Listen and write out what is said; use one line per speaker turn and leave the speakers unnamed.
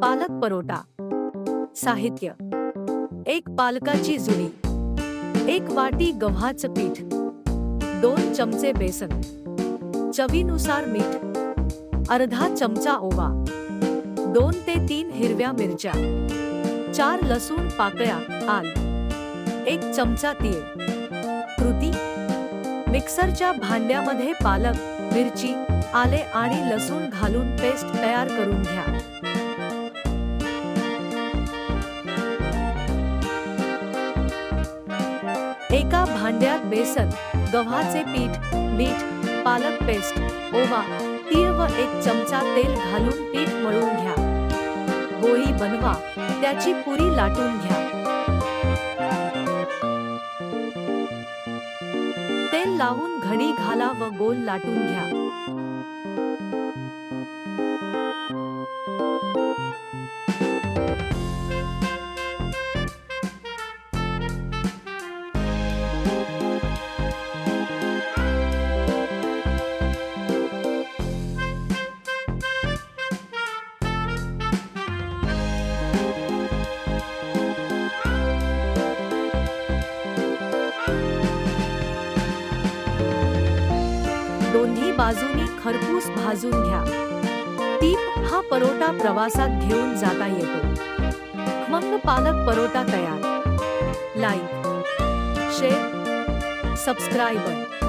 पालक परोटा साहित्य एक पालकाची जुडी एक वाटी गव्हाचं पीठ दोन चमचे बेसन चवीनुसार मीठ अर्धा चमचा ओवा दोन ते तीन हिरव्या मिरच्या चार लसूण पाकळ्या आल एक चमचा तीळ. मिक्सरच्या भांड्यामध्ये पालक मिरची आले आणि लसूण घालून पेस्ट तयार करून घ्या. एका भांड्यात बेसन गव्हाचे पीठ मीठ पालक पेस्ट ओवा तीळ व एक चमचा तेल घालून पीठ मळून घ्या. गोळी बनवा त्याची पुरी लाटून घ्या. तेल लावून घडी घाला व गोल लाटून घ्या. बाजूनी खरपूस भाजून घ्या. टीप हा परोटा प्रवासात घेऊन जाता येतो. खमंग पालक परोटा तयार. Like share subscriber